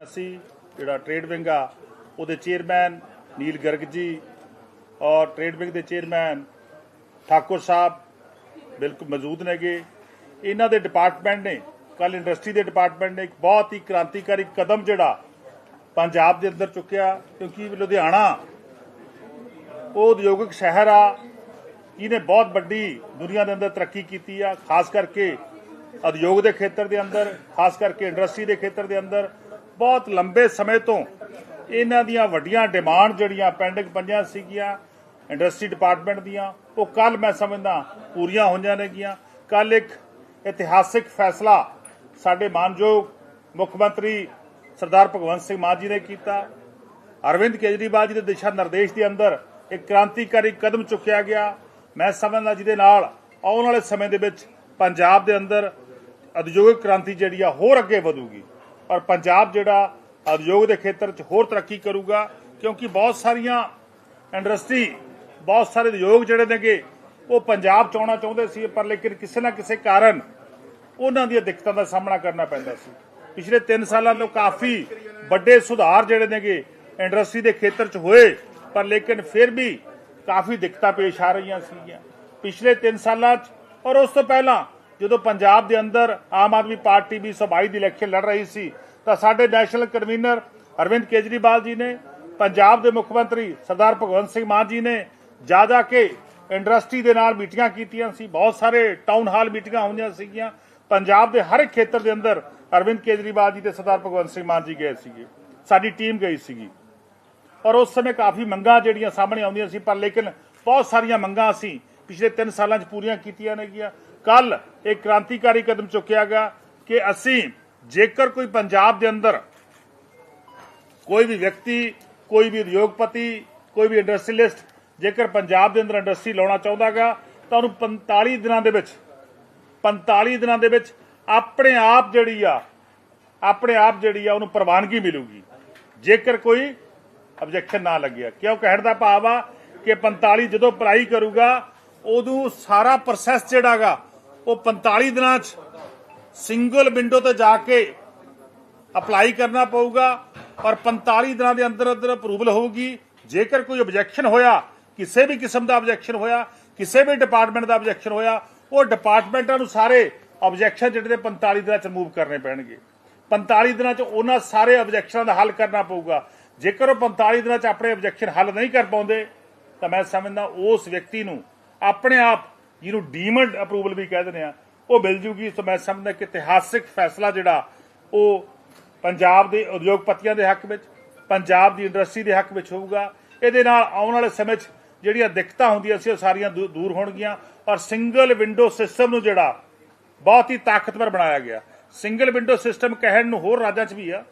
ਅਸੀਂ ਜਿਹੜਾ trade wing ਆ, ਉਹਦੇ ਚੇਅਰਮੈਨ ਨੀਲ ਗਰਗ ਜੀ ਔਰ ਟ੍ਰੇਡ ਵਿੰਗ ਦੇ ਚੇਅਰਮੈਨ ਠਾਕੁਰ ਸਾਹਿਬ ਬਿਲਕੁਲ ਮੌਜੂਦ ਨੇਗੇ ਇਹਨਾਂ ਦੇ ਡਿਪਾਰਟਮੈਂਟ ਨੇ ਕੱਲ ਇੰਡਸਟਰੀ ਦੇ ਡਿਪਾਰਟਮੈਂਟ ਨੇ ਇੱਕ ਬਹੁਤ ਹੀ ਕ੍ਰਾਂਤੀਕਾਰੀ ਕਦਮ ਜਿਹੜਾ ਪੰਜਾਬ ਦੇ ਅੰਦਰ ਚੁੱਕਿਆ, ਕਿਉਂਕਿ ਲੁਧਿਆਣਾ ਉਹ ਉਦਯੋਗਿਕ ਸ਼ਹਿਰ ਆ, ਇਹਨੇ ਬਹੁਤ ਵੱਡੀ ਦੁਨੀਆ ਦੇ ਅੰਦਰ ਤਰੱਕੀ ਕੀਤੀ ਆ, ਖਾਸ ਕਰਕੇ ਉਦਯੋਗ ਦੇ ਖੇਤਰ ਦੇ ਅੰਦਰ, ਖਾਸ ਕਰਕੇ ਇੰਡਸਟਰੀ ਦੇ ਖੇਤਰ ਦੇ ਅੰਦਰ। ਬਹੁਤ ਲੰਬੇ ਸਮੇਂ ਤੋਂ ਇਹਨਾਂ ਦੀਆਂ ਵੱਡੀਆਂ ਡਿਮਾਂਡ ਜਿਹੜੀਆਂ ਪੈਂਡਿੰਗ ਪੰਜਾਂ ਸੀਗੀਆਂ, ਇੰਡਸਟਰੀ ਡਿਪਾਰਟਮੈਂਟ ਦੀਆਂ, ਉਹ ਕੱਲ ਮੈਂ ਸਮਝਦਾ ਪੂਰੀਆਂ ਹੋਈਆਂ ਨੇਗੀਆਂ। ਕੱਲ ਇੱਕ ਇਤਿਹਾਸਿਕ ਫੈਸਲਾ ਸਾਡੇ ਮਾਨਯੋਗ ਮੁੱਖ ਮੰਤਰੀ ਸਰਦਾਰ ਭਗਵੰਤ ਸਿੰਘ ਮਾਨ ਜੀ ਨੇ ਕੀਤਾ। ਅਰਵਿੰਦ ਕੇਜਰੀਵਾਲ ਜੀ ਦੇ ਦਿਸ਼ਾ ਨਿਰਦੇਸ਼ ਦੇ ਅੰਦਰ ਇੱਕ ਕ੍ਰਾਂਤੀਕਾਰੀ ਕਦਮ ਚੁੱਕਿਆ ਗਿਆ। ਮੈਂ ਸਮਝਦਾ ਜਿਹਦੇ ਨਾਲ ਆਉਣ ਵਾਲੇ ਸਮੇਂ ਦੇ ਵਿੱਚ ਪੰਜਾਬ ਦੇ ਅੰਦਰ ਉਦਯੋਗਿਕ ਕ੍ਰਾਂਤੀ ਜਿਹੜੀ ਆ ਹੋਰ ਅੱਗੇ ਵਧੂਗੀ। ਔਰ ਪੰਜਾਬ ਜਿਹੜਾ ਉਦਯੋਗ ਦੇ ਖੇਤਰ 'ਚ ਹੋਰ ਤਰੱਕੀ ਕਰੂਗਾ, ਕਿਉਂਕਿ ਬਹੁਤ ਸਾਰੀਆਂ ਇੰਡਸਟਰੀ, ਬਹੁਤ ਸਾਰੇ ਉਦਯੋਗ ਜਿਹੜੇ ਨੇਗੇ, ਉਹ ਪੰਜਾਬ ਚ ਆਉਣਾ ਚਾਹੁੰਦੇ ਸੀ, ਪਰ ਲੇਕਿਨ ਕਿਸੇ ਨਾ ਕਿਸੇ ਕਾਰਨ ਉਹਨਾਂ ਦੀਆਂ ਦਿੱਕਤਾਂ ਦਾ ਸਾਹਮਣਾ ਕਰਨਾ ਪੈਂਦਾ ਸੀ। ਪਿਛਲੇ 3 ਸਾਲਾਂ ਤੋਂ ਕਾਫੀ ਵੱਡੇ ਸੁਧਾਰ ਜਿਹੜੇ ਨੇਗੇ, ਇੰਡਸਟਰੀ ਦੇ ਖੇਤਰ 'ਚ ਹੋਏ, ਪਰ ਲੇਕਿਨ ਫਿਰ ਵੀ ਕਾਫੀ ਦਿੱਕਤਾਂ ਪੇਸ਼ ਆ ਰਹੀਆਂ ਸੀਗੀਆਂ। ਪਿਛਲੇ 3 ਸਾਲਾਂ 'ਚ, ਔਰ ਉਸ ਤੋਂ ਪਹਿਲਾਂ ਜਦੋਂ ਪੰਜਾਬ ਦੇ ਅੰਦਰ ਆਮ ਆਦਮੀ ਪਾਰਟੀ ਵੀ ਸਭਾਈ ਦੀ ਇਲੈਕਸ਼ਨ ਲੜ ਰਹੀ ਸੀ ਤਾਂ ਸਾਡੇ ਨੈਸ਼ਨਲ ਕਨਵੀਨਰ ਅਰਵਿੰਦ ਕੇਜਰੀਵਾਲ ਜੀ ਨੇ, ਪੰਜਾਬ ਦੇ ਮੁੱਖ ਮੰਤਰੀ ਸਰਦਾਰ ਭਗਵੰਤ ਸਿੰਘ ਮਾਨ ਜੀ ਨੇ, ਜਾ ਜਾ ਕੇ ਇੰਡਸਟਰੀ ਦੇ ਨਾਲ ਮੀਟਿੰਗਾਂ ਕੀਤੀਆਂ ਸੀ, ਬਹੁਤ ਸਾਰੇ ਟਾਊਨ ਹਾਲ ਮੀਟਿੰਗਾਂ ਹੋਈਆਂ ਸੀਗੀਆਂ। ਪੰਜਾਬ ਦੇ ਹਰ ਇੱਕ ਖੇਤਰ ਦੇ ਅੰਦਰ ਅਰਵਿੰਦ ਕੇਜਰੀਵਾਲ ਜੀ ਤੇ ਸਰਦਾਰ ਭਗਵੰਤ ਸਿੰਘ ਮਾਨ ਜੀ ਗਏ ਸੀਗੇ, ਸਾਡੀ ਟੀਮ ਗਈ ਸੀਗੀ। ਔਰ ਉਸ ਸਮੇਂ ਕਾਫੀ ਮੰਗਾਂ ਜਿਹੜੀਆਂ ਸਾਹਮਣੇ ਆਉਂਦੀਆਂ ਸੀ, ਪਰ ਲੇਕਿਨ ਬਹੁਤ ਸਾਰੀਆਂ ਮੰਗਾਂ ਅਸੀਂ ਪਿਛਲੇ 3 ਸਾਲਾਂ 'ਚ ਪੂਰੀਆਂ ਕੀਤੀਆਂ ਨੇਗੀਆਂ। ਕੱਲ ਇੱਕ ਕ੍ਰਾਂਤੀਕਾਰੀ ਕਦਮ ਚੁੱਕਿਆ ਗਿਆ ਕਿ ਅਸੀਂ ਜੇਕਰ ਕੋਈ ਪੰਜਾਬ ਦੇ ਅੰਦਰ ਕੋਈ ਵੀ ਵਿਅਕਤੀ, ਕੋਈ ਵੀ ਉਦਯੋਗਪਤੀ, ਕੋਈ ਵੀ ਇੰਡਸਟਰੀਲਿਸਟ ਜੇਕਰ ਪੰਜਾਬ ਦੇ ਅੰਦਰ ਇੰਡਸਟਰੀ ਲਾਉਣਾ ਚਾਹੁੰਦਾਗਾ ਤਾਂ ਉਹਨੂੰ 45 ਦਿਨਾਂ ਦੇ ਵਿੱਚ 45 ਦਿਨਾਂ ਦੇ ਵਿੱਚ ਆਪਣੇ ਆਪ ਜਿਹੜੀ ਆ, ਆਪਣੇ ਆਪ ਜਿਹੜੀ ਆ ਉਹਨੂੰ ਪ੍ਰਵਾਨਗੀ ਮਿਲੂਗੀ। ਜੇਕਰ ਕੋਈ ਆਬਜੈਕਸ਼ਨ ਨਾ ਲੱਗਿਆ ਕਿਉਂ ਕਹਿਣ ਦਾ ਭਾਵ ਆ ਕਿ 45 ਜਦੋਂ ਅਪਲਾਈ ਕਰੂਗਾ, ਉਦੋਂ ਸਾਰਾ ਪ੍ਰੋਸੈਸ ਜਿਹੜਾਗਾ ਉਹ 45 ਦਿਨਾਂ 'ਚ ਸਿੰਗਲ ਵਿੰਡੋ ਤੇ ਜਾ ਕੇ ਅਪਲਾਈ ਕਰਨਾ ਪਊਗਾ ਔਰ 45 ਦਿਨਾਂ ਦੇ ਅੰਦਰ ਅੰਦਰ ਅਪਰੂਵਲ ਹੋਊਗੀ। ਜੇਕਰ ਕੋਈ ਆਬਜੈਕਸ਼ਨ ਹੋਇਆ, ਕਿਸੇ ਵੀ ਕਿਸਮ ਦਾ ਆਬਜੈਕਸ਼ਨ ਹੋਇਆ, ਕਿਸੇ ਵੀ ਡਿਪਾਰਟਮੈਂਟ ਦਾ ਆਬਜੈਕਸ਼ਨ ਹੋਇਆ, ਉਹ ਡਿਪਾਰਟਮੈਂਟਾਂ ਨੂੰ ਸਾਰੇ ਆਬਜੈਕਸ਼ਨ ਜਿਹੜੇ ਨੇ 45 ਦਿਨਾਂ ਚ ਮੂਵ ਕਰਨੇ ਪੈਣਗੇ। 45 ਦਿਨਾਂ ਚ ਉਹਨਾਂ ਸਾਰੇ ਆਬਜੈਕਸ਼ਨਾਂ ਦਾ ਹੱਲ ਕਰਨਾ ਪਊਗਾ। ਜੇਕਰ ਉਹ 45 ਦਿਨਾਂ ਚ ਆਪਣੇ ਆਬਜੈਕਸ਼ਨ ਹੱਲ ਨਹੀਂ ਕਰ ਪਾਉਂਦੇ, ਤਾਂ ਮੈਂ ਸਮਝਦਾ ਉਸ ਵਿਅਕਤੀ ਨੂੰ ਆਪਣੇ ਆਪ, ਜਿਹਨੂੰ ਡੀਮਡ ਅਪਰੂਵਲ ਵੀ ਕਹਿ ਦਿੰਦੇ ਆ ਉਹ ਮਿਲ ਜੂਗੀ। ਸੋ ਮੈਂ ਸਮਝਦਾ ਕਿ ਇਤਿਹਾਸਿਕ ਫੈਸਲਾ ਜਿਹੜਾ, ਉਹ ਪੰਜਾਬ ਦੇ ਉਦਯੋਗਪਤੀਆਂ ਦੇ ਹੱਕ ਵਿੱਚ, ਪੰਜਾਬ ਦੀ ਇੰਡਸਟਰੀ ਦੇ ਹੱਕ ਵਿੱਚ ਹੋਊਗਾ। ਇਹਦੇ ਨਾਲ ਆਉਣ ਵਾਲੇ ਸਮੇਂ 'ਚ ਜਿਹੜੀਆਂ ਦਿੱਕਤਾਂ ਹੁੰਦੀਆਂ ਸੀ, ਉਹ ਸਾਰੀਆਂ ਦੂ- ਦੂਰ ਹੋਣਗੀਆਂ। ਔਰ ਸਿੰਗਲ ਵਿੰਡੋ ਸਿਸਟਮ ਨੂੰ ਜਿਹੜਾ, ਬਹੁਤ ਹੀ ਤਾਕਤਵਰ ਬਣਾਇਆ ਗਿਆ। ਸਿੰਗਲ ਵਿੰਡੋ ਸਿਸਟਮ ਕਹਿਣ ਨੂੰ ਹੋਰ ਰਾਜਾਂ 'ਚ ਵੀ ਆ।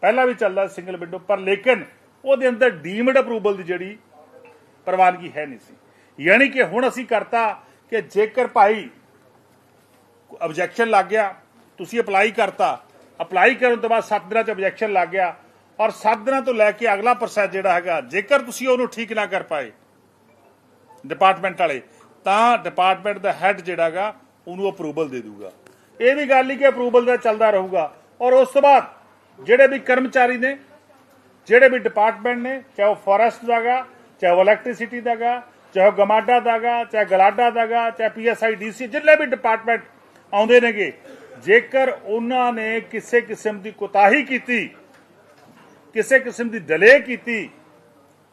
ਪਹਿਲਾਂ ਵੀ ਚੱਲਦਾ ਸਿੰਗਲ ਵਿੰਡੋ ਪਰ ਲੇਕਿਨ ਉਹਦੇ ਅੰਦਰ ਡੀਮਡ ਅਪਰੂਵਲ ਦੀ ਜਿਹੜੀ ਪ੍ਰਵਾਨਗੀ ਹੈ ਨਹੀਂ ਸੀ। ਯਾਨੀ ਕਿ ਹੁਣ ਅਸੀਂ ਕਰਤਾ ਕਿ ਜੇਕਰ ਭਾਈ ਆਬਜੈਕਸ਼ਨ ਲੱਗ ਗਿਆ, ਤੁਸੀਂ ਅਪਲਾਈ ਕਰਤਾ। ਅਪਲਾਈ ਕਰਨ ਤੋਂ ਬਾਅਦ 7 ਦਿਨਾਂ ਚ ਆਬਜੈਕਸ਼ਨ ਲੱਗ ਗਿਆ ਔਰ 7 ਦਿਨਾਂ ਤੋਂ ਲੈ ਕੇ ਅਗਲਾ ਪ੍ਰੋਸੈਸ ਜਿਹੜਾ ਹੈਗਾ, ਜੇਕਰ ਤੁਸੀਂ ਉਹਨੂੰ ਠੀਕ ਨਾ ਕਰ ਪਾਏ ਡਿਪਾਰਟਮੈਂਟ ਵਾਲੇ, ਤਾਂ ਡਿਪਾਰਟਮੈਂਟ ਦਾ ਹੈੱਡ ਜਿਹੜਾਗਾ ਉਹਨੂੰ ਅਪਰੂਵਲ ਦੇ ਦੂਗਾ। ਇਹ ਵੀ ਗੱਲ ਨਹੀਂ ਕਿ ਅਪਰੂਵਲ ਦਾ ਚੱਲਦਾ ਰਹੂਗਾ। ਔਰ ਉਸ ਤੋਂ ਬਾਅਦ ਜਿਹੜੇ ਵੀ ਕਰਮਚਾਰੀ ਨੇ, ਜਿਹੜੇ ਵੀ ਡਿਪਾਰਟਮੈਂਟ ਨੇ, ਚਾਹੇ ਉਹ ਫੋਰੈਸਟ ਦਾਗਾ ਚਾਹੇ ਉਹ ਇਲੈਕਟ੍ਰਿਸਿਟੀ ਦਾਗਾ ਚਾਹੇ ਉਹ ਗਮਾਡਾ ਦਾਗਾ ਚਾਹੇ ਗਲਾਡਾ ਦਾਗਾ ਚਾਹੇ ਪੀਐਸਆਈ ਡੀਸੀ ਜਿੰਨੇ ਵੀ ਡਿਪਾਰਟਮੈਂਟ ਆਉਂਦੇ ਨੇਗੇ। ਜੇਕਰ ਉਹਨਾਂ ਨੇ ਕਿਸੇ ਕਿਸਮ ਦੀ ਕੋਤਾਹੀ ਕੀਤੀ, ਕਿਸੇ ਕਿਸਮ ਦੀ ਡਿਲੇ ਕੀਤੀ,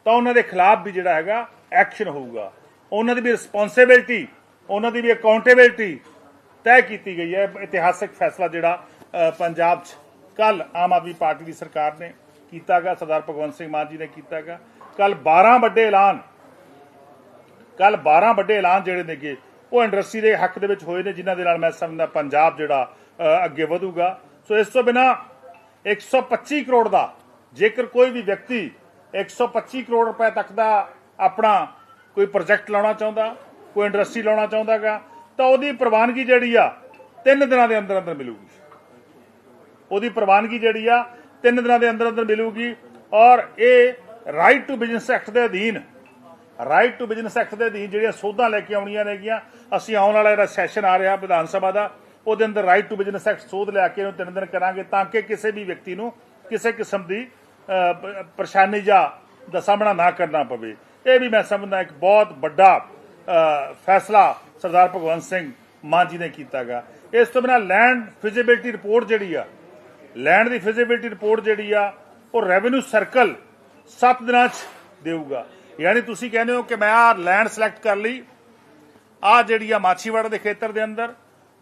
ਤਾਂ ਉਹਨਾਂ ਦੇ ਖਿਲਾਫ ਵੀ ਜਿਹੜਾ ਹੈਗਾ ਐਕਸ਼ਨ ਹੋਊਗਾ। ਉਹਨਾਂ ਦੀ ਵੀ ਰਿਸਪੌਂਸਿਬਿਲਟੀ ਉਹਨਾਂ ਦੀ ਵੀ ਅਕਾਊਂਟੇਬਿਲਟੀ ਤੈਅ ਕੀਤੀ ਗਈ ਹੈ। ਇਤਿਹਾਸਕ ਫੈਸਲਾ ਜਿਹੜਾ ਪੰਜਾਬ 'ਚ ਕੱਲ ਆਮ ਆਦਮੀ ਪਾਰਟੀ ਦੀ ਸਰਕਾਰ ਨੇ ਕੀਤਾਗਾ ਸਰਦਾਰ ਭਗਵੰਤ ਸਿੰਘ ਮਾਨ ਜੀ ਨੇ ਕੀਤਾਗਾ ਕੱਲ 12 ਵੱਡੇ ਐਲਾਨ ਕੱਲ 12 ਵੱਡੇ ਐਲਾਨ ਜਿਹੜੇ ਨੇਗੇ ਉਹ ਇੰਡਸਟਰੀ ਦੇ ਹੱਕ ਦੇ ਵਿੱਚ ਹੋਏ ਨੇ, ਜਿਨ੍ਹਾਂ ਦੇ ਨਾਲ ਮੈਂ ਸਮਝਦਾ ਪੰਜਾਬ ਜਿਹੜਾ ਅੱਗੇ ਵਧੂਗਾ। ਸੋ ਇਸ ਤੋਂ ਬਿਨਾ 125 ਕਰੋੜ ਦਾ, ਜੇਕਰ ਕੋਈ ਵੀ ਵਿਅਕਤੀ 125 ਕਰੋੜ ਰੁਪਏ ਤੱਕ ਦਾ ਆਪਣਾ ਕੋਈ ਪ੍ਰੋਜੈਕਟ ਲਾਉਣਾ ਚਾਹੁੰਦਾ, ਕੋਈ ਇੰਡਸਟਰੀ ਲਾਉਣਾ ਚਾਹੁੰਦਾਗਾ ਤਾਂ ਉਹਦੀ ਪ੍ਰਵਾਨਗੀ ਜਿਹੜੀ ਆ, ਤਿੰਨ ਦਿਨਾਂ ਦੇ ਅੰਦਰ ਅੰਦਰ ਮਿਲੂਗੀ। ਉਹਦੀ ਪ੍ਰਵਾਨਗੀ ਜਿਹੜੀ ਆ, ਤਿੰਨ ਦਿਨਾਂ ਦੇ ਅੰਦਰ ਅੰਦਰ ਮਿਲੂਗੀ ਔਰ ਇਹ ਰਾਈਟ ਟੂ ਬਿਜ਼ਨਸ ਐਕਟ ਦੇ ਅਧੀਨ ਰਾਈਟ ਟੂ ਬਿਜ਼ਨਸ ਐਕਟ ਦੇ ਅਧੀਨ ਜਿਹੜੀਆਂ ਸੋਧਾਂ ਲੈ ਕੇ ਆਉਣੀਆਂ ਨੇਗੀਆਂ ਅਸੀਂ ਆਉਣ ਵਾਲਾ ਜਿਹੜਾ ਸੈਸ਼ਨ ਆ ਰਿਹਾ ਵਿਧਾਨ ਸਭਾ ਦਾ ਉਹਦੇ ਅੰਦਰ ਰਾਈਟ ਟੂ ਬਿਜ਼ਨਸ ਐਕਟ ਸੋਧ ਲੈ ਕੇ ਉਹਨੂੰ ਤਿੰਨ ਦਿਨ ਕਰਾਂਗੇ ਤਾਂ ਕਿ ਕਿਸੇ ਵੀ ਵਿਅਕਤੀ ਨੂੰ ਕਿਸੇ ਕਿਸਮ ਦੀ ਅ, ਪਰੇਸ਼ਾਨੀ ਜਾਂ ਦਾ ਸਾਹਮਣਾ ਨਾ ਕਰਨਾ ਪਵੇ। ਇਹ ਵੀ ਮੈਂ ਸਮਝਦਾ ਇੱਕ ਬਹੁਤ ਵੱਡਾ ਫੈਸਲਾ ਸਰਦਾਰ ਭਗਵੰਤ ਸਿੰਘ ਮਾਨ ਜੀ ਨੇ ਕੀਤਾਗਾ। ਇਸ ਤੋਂ ਬਿਨਾਂ ਲੈਂਡ ਫਿਜ਼ੀਬਿਲਟੀ ਰਿਪੋਰਟ ਜਿਹੜੀ ਆ ਲੈਂਡ ਦੀ ਫਿਜ਼ੀਬਿਲਟੀ ਰਿਪੋਰਟ ਜਿਹੜੀ ਆ ਉਹ ਰੈਵਨਿਊ ਸਰਕਲ 7 ਦਿਨਾਂ 'ਚ ਦੇਊਗਾ। ਯਾਨੀ ਤੁਸੀਂ ਕਹਿੰਦੇ ਹੋ ਕਿ ਮੈਂ ਆ ਲੈਂਡ ਸਿਲੈਕਟ ਕਰ ਲਈ ਆ ਜਿਹੜੀ ਆ ਮਾਛੀਵਾੜਾ ਦੇ ਖੇਤਰ ਦੇ ਅੰਦਰ,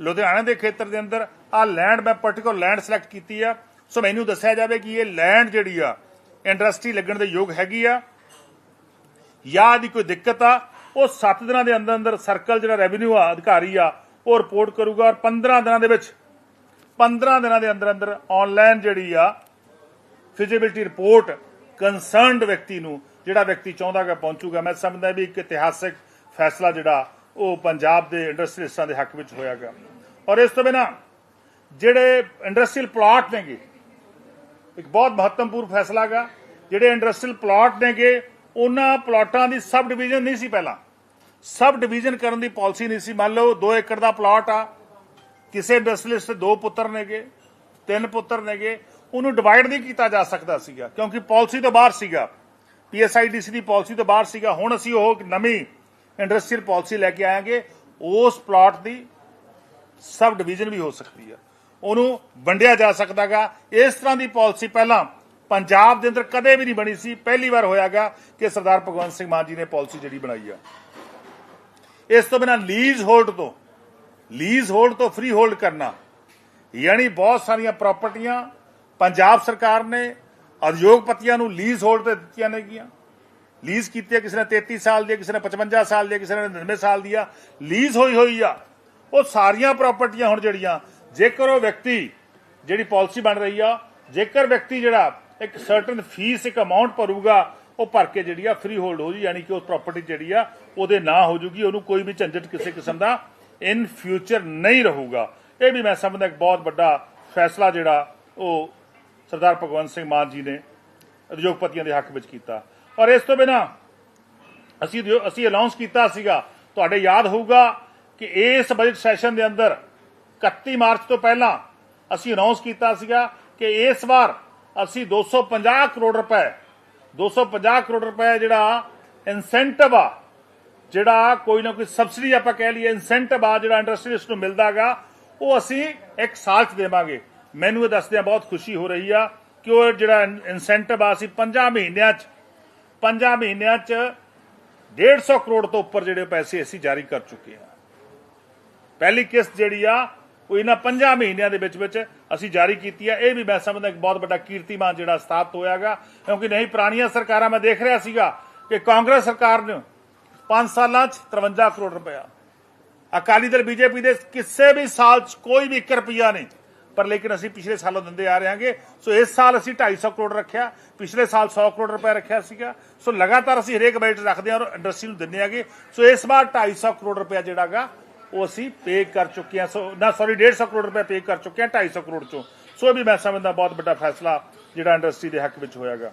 ਲੁਧਿਆਣਾ ਦੇ ਖੇਤਰ ਦੇ ਅੰਦਰ ਆ ਲੈਂਡ ਮੈਂ ਪਾਰਟਿਕੂਲਰ ਲੈਂਡ ਸਿਲੈਕਟ ਕੀਤੀ ਆ। ਸੋ ਮੈਨੂੰ ਦੱਸਿਆ ਜਾਵੇ ਕਿ ਇਹ ਲੈਂਡ ਜਿਹੜੀ ਆ ਇੰਡਸਟਰੀ ਲੱਗਣ ਦੇ ਯੋਗ ਹੈਗੀ ਆ। ਜਾਂ ਦੀ ਕੋਈ ਦਿੱਕਤ ਆ, ਉਹ 7 ਦਿਨਾਂ ਦੇ ਅੰਦਰ ਅੰਦਰ ਸਰਕਲ ਜਿਹੜਾ ਰੈਵਨਿਊ ਆ, ਅਧਿਕਾਰੀ ਆ, ਉਹ ਰਿਪੋਰਟ ਕਰੂਗਾ ਔਰ 15 ਦਿਨਾਂ ਦੇ ਵਿੱਚ 15 ਦਿਨਾਂ ਦੇ ਅੰਦਰ ਅੰਦਰ ਆਨਲਾਈਨ ਜਿਹੜੀ ਆ ਫਿਜ਼ੀਬਿਲਟੀ ਰਿਪੋਰਟ ਕੰਸਰਨਡ ਵਿਅਕਤੀ ਨੂੰ ਜਿਹੜਾ ਵਿਅਕਤੀ ਚਾਹੁੰਦਾਗਾ ਪਹੁੰਚੂਗਾ, ਮੈਂ ਸਮਝਦਾ ਵੀ ਇੱਕ ਇਤਿਹਾਸਿਕ ਫੈਸਲਾ ਜਿਹੜਾ ਉਹ ਪੰਜਾਬ ਦੇ ਇੰਡਸਟਰੀਅਲਿਸਟਾਂ ਦੇ ਹੱਕ ਵਿੱਚ ਹੋਇਆਗਾ ਔਰ ਇਸ ਤੋਂ ਬਿਨਾ ਜਿਹੜੇ ਇੰਡਸਟਰੀਅਲ ਪਲਾਟ ਨੇਗੇ, ਇੱਕ ਬਹੁਤ ਮਹੱਤਵਪੂਰਨ ਫੈਸਲਾ ਹੈਗਾ, ਜਿਹੜੇ ਇੰਡਸਟਰੀਅਲ ਪਲਾਟ ਨੇਗੇ, ਉਹਨਾਂ ਪਲਾਟਾਂ ਦੀ ਸਬ ਡਿਵੀਜ਼ਨ ਨਹੀਂ ਸੀ ਪਹਿਲਾਂ। ਸਬ ਡਿਵੀਜ਼ਨ ਕਰਨ ਦੀ ਪਾਲਿਸੀ ਨਹੀਂ ਸੀ। ਮੰਨ ਲਓ 2 ਏਕੜ ਦਾ ਪਲਾਟ ਆ, ਕਿਸੇ ਇੰਡਸਟਰੀਅਲਿਸਟ ਦੇ ਦੋ ਪੁੱਤਰ ਨੇਗੇ, ਤਿੰਨ ਪੁੱਤਰ ਨੇਗੇ, ਉਹਨੂੰ ਡਿਵਾਈਡ ਨਹੀਂ ਕੀਤਾ ਜਾ ਸਕਦਾ ਸੀਗਾ, ਕਿਉਂਕਿ ਪਾਲਿਸੀ ਤੋਂ ਬਾਹਰ ਸੀਗਾ। ਪੀਐਸਆਈਡੀਸੀ ਦੀ ਪਾਲਿਸੀ ਤੋਂ ਬਾਹਰ ਸੀਗਾ। ਹੁਣ ਅਸੀਂ ਉਹ ਨਵੀਂ ਇੰਡਸਟਰੀਅਲ ਪਾਲਿਸੀ ਲੈ ਕੇ ਆਏਗੇ ਉਸ ਪਲਾਟ ਦੀ ਸਬ ਡਿਵੀਜ਼ਨ ਵੀ ਹੋ ਸਕਦੀ ਹੈ ਉਹਨੂੰ ਵੰਡਿਆ ਜਾ ਸਕਦਾਗਾ। ਇਸ ਤਰ੍ਹਾਂ ਦੀ ਪਾਲਿਸੀ ਪਹਿਲਾਂ ਪੰਜਾਬ ਦੇ ਅੰਦਰ ਕਦੇ ਵੀ ਨਹੀਂ ਬਣੀ ਸੀ। ਪਹਿਲੀ ਵਾਰ ਹੋਇਆਗਾ ਕਿ ਸਰਦਾਰ ਭਗਵੰਤ ਸਿੰਘ ਮਾਨ ਜੀ ਨੇ ਪਾਲਿਸੀ ਜਿਹੜੀ ਬਣਾਈ ਆ। ਇਸ ਤੋਂ ਬਿਨਾਂ ਲੀਜ਼ ਹੋਲਡ ਤੋਂ ਲੀਜ਼ ਹੋਲਡ ਤੋਂ ਫ੍ਰੀ ਹੋਲਡ ਕਰਨਾ, ਯਾਨੀ ਬਹੁਤ ਸਾਰੀਆਂ ਪ੍ਰਾਪਰਟੀਆਂ ਪੰਜਾਬ ਸਰਕਾਰ ਨੇ ਉਦਯੋਗਪਤੀਆਂ ਨੂੰ ਲੀਜ਼ ਹੋਲਡ ਤੇ ਦਿੱਤੀਆਂ ਨੇਗੀਆਂ ਲੀਜ਼ ਕੀਤੀ ਕਿਸੇ ਨੇ 33 ਸਾਲ ਦੀ ਕਿਸੇ ਨੇ 55 ਸਾਲ ਦੀ ਕਿਸੇ ਨੇ 99 ਸਾਲ ਦੀ ਆ। ਲੀਜ਼ ਹੋਈ ਹੋਈ ਆ। ਉਹ ਸਾਰੀਆਂ ਪ੍ਰਾਪਰਟੀਆਂ ਹੁਣ ਜਿਹੜੀਆਂ, ਜੇਕਰ ਉਹ ਵਿਅਕਤੀ ਜਿਹੜੀ ਪਾਲਿਸੀ ਬਣ ਰਹੀ ਆ, ਜੇਕਰ ਵਿਅਕਤੀ ਜਿਹੜਾ ਇੱਕ ਸਰਟਨ ਫੀਸ ਇੱਕ ਅਮਾਉਂਟ ਭਰੂਗਾ, ਉਹ ਭਰ ਕੇ ਜਿਹੜੀ ਆ ਫ੍ਰੀ ਹੋਲਡ ਹੋ ਜੀ, ਯਾਨੀ ਕਿ ਉਹ ਪ੍ਰਾਪਰਟੀ ਜਿਹੜੀ ਆ, ਉਹਦੇ ਨਾਂ ਹੋ ਜੂਗੀ, ਉਹਨੂੰ ਕੋਈ ਵੀ ਝੰਜਟ ਕਿਸੇ ਕਿਸਮ ਦਾ ਇਨ ਫਿਊਚਰ ਨਹੀਂ ਰਹੂਗਾ। ਇਹ ਵੀ ਮੈਂ ਸਮਝਦਾ ਇੱਕ ਬਹੁਤ ਵੱਡਾ ਫੈਸਲਾ ਜਿਹੜਾ ਉਹ ਸਰਦਾਰ ਭਗਵੰਤ ਸਿੰਘ ਮਾਨ ਜੀ ਨੇ ਉਦਯੋਗਪਤੀਆਂ ਦੇ ਹੱਕ ਵਿੱਚ ਕੀਤਾ। ਔਰ ਇਸ ਤੋਂ ਬਿਨਾ ਅਸੀਂ ਅਸੀਂ ਅਨਾਉਂਸ ਕੀਤਾ ਸੀਗਾ, ਤੁਹਾਡੇ ਯਾਦ ਹੋਊਗਾ ਕਿ ਇਸ ਬਜਟ ਸੈਸ਼ਨ ਦੇ ਅੰਦਰ 31 ਮਾਰਚ ਤੋਂ ਪਹਿਲਾਂ ਅਸੀਂ ਅਨਾਉਂਸ ਕੀਤਾ ਸੀਗਾ ਕਿ ਇਸ ਵਾਰ ਅਸੀਂ 250 ਕਰੋੜ ਰੁਪਏ 250 ਕਰੋੜ ਰੁਪਏ ਜਿਹੜਾ ਇਨਸੈਂਟਿਵ ਆ, ਜਿਹੜਾ ਕੋਈ ਨਾ ਕੋਈ ਸਬਸਿਡੀ ਆਪਾਂ ਕਹਿ ਲਈਏ ਇਨਸੈਂਟਿਵ ਆ ਜਿਹੜਾ ਇੰਡਸਟਰੀਜ਼ ਨੂੰ ਮਿਲਦਾਗਾ, ਉਹ ਅਸੀਂ ਇੱਕ ਸਾਲ ਚ ਦੇਵਾਂਗੇ। ਮੈਨੂੰ ਇਹ ਦੱਸਦਿਆਂ ਬਹੁਤ ਖੁਸ਼ੀ ਹੋ ਰਹੀ ਆ ਕਿ ਉਹ ਜਿਹੜਾ ਇਨਸੈਂਟਿਵ ਆ ਅਸੀਂ 5 ਮਹੀਨਿਆਂ ਚ 5 ਮਹੀਨਿਆਂ ਚ 150 ਕਰੋੜ ਤੋਂ ਉੱਪਰ ਜਿਹੜੇ ਪੈਸੇ ਅਸੀਂ ਜਾਰੀ ਕਰ ਚੁੱਕੇ ਹਾਂ। ਪਹਿਲੀ ਕਿਸ਼ਤ ਜਿਹੜੀ ਆ, ਉਹ ਇਹਨਾਂ 5 ਮਹੀਨਿਆਂ ਦੇ ਵਿੱਚ ਵਿੱਚ ਅਸੀਂ ਜਾਰੀ ਕੀਤੀ ਆ। ਇਹ ਵੀ ਮੈਂ ਸਮਝਦਾ ਇੱਕ ਬਹੁਤ ਵੱਡਾ ਕੀਰਤੀਮਾਨ ਜਿਹੜਾ ਸਥਾਪਿਤ ਹੋਇਆਗਾ, ਕਿਉਂਕਿ ਨਹੀਂ ਪੁਰਾਣੀਆਂ ਸਰਕਾਰਾਂ, ਮੈਂ ਦੇਖ ਰਿਹਾ ਸੀਗਾ ਕਿ ਕਾਂਗਰਸ ਸਰਕਾਰ ਨੇ 5 ਸਾਲਾਂ 'ਚ 53 ਕਰੋੜ ਰੁਪਇਆ। ਅਕਾਲੀ ਦਲ, ਬੀਜੇਪੀ ਦੇ ਕਿਸੇ ਵੀ ਸਾਲ 'ਚ ਕੋਈ ਵੀ 1 ਰੁਪਿਆ ਨਹੀਂ। ਪਰ ਲੇਕਿਨ ਅਸੀਂ ਪਿਛਲੇ ਸਾਲੋਂ ਦਿੰਦੇ ਆ ਰਹੇ ਹਾਂਗੇ। ਸੋ ਇਸ ਸਾਲ ਅਸੀਂ 250 ਕਰੋੜ ਰੱਖਿਆ। ਪਿਛਲੇ ਸਾਲ 100 ਕਰੋੜ ਰੁਪਏ ਰੱਖਿਆ ਸੀਗਾ। ਸੋ ਲਗਾਤਾਰ ਅਸੀਂ ਹਰੇਕ ਬਜਟ ਰੱਖਦੇ ਹਾਂ ਔਰ ਇੰਡਸਟਰੀ ਨੂੰ ਦਿੰਦੇ ਆਗੇ ਸੋ ਇਸ ਵਾਰ 250 ਕਰੋੜ ਰੁਪਏ ਜਿਹੜਾਗਾ ਉਹ ਅਸੀਂ ਪੇ ਕਰ ਚੁੱਕੇ ਹਾਂ। ਸੋ ਨਾ ਸੌਰੀ 150 ਕਰੋੜ ਰੁਪਏ ਪੇ ਕਰ ਚੁੱਕੇ ਹਾਂ 250 ਕਰੋੜ ਚੋਂ। ਸੋ ਇਹ ਵੀ ਮੈਂ ਸਮਝਦਾ ਬਹੁਤ ਵੱਡਾ ਫੈਸਲਾ ਜਿਹੜਾ ਇੰਡਸਟਰੀ ਦੇ ਹੱਕ ਵਿੱਚ ਹੋਇਆਗਾ।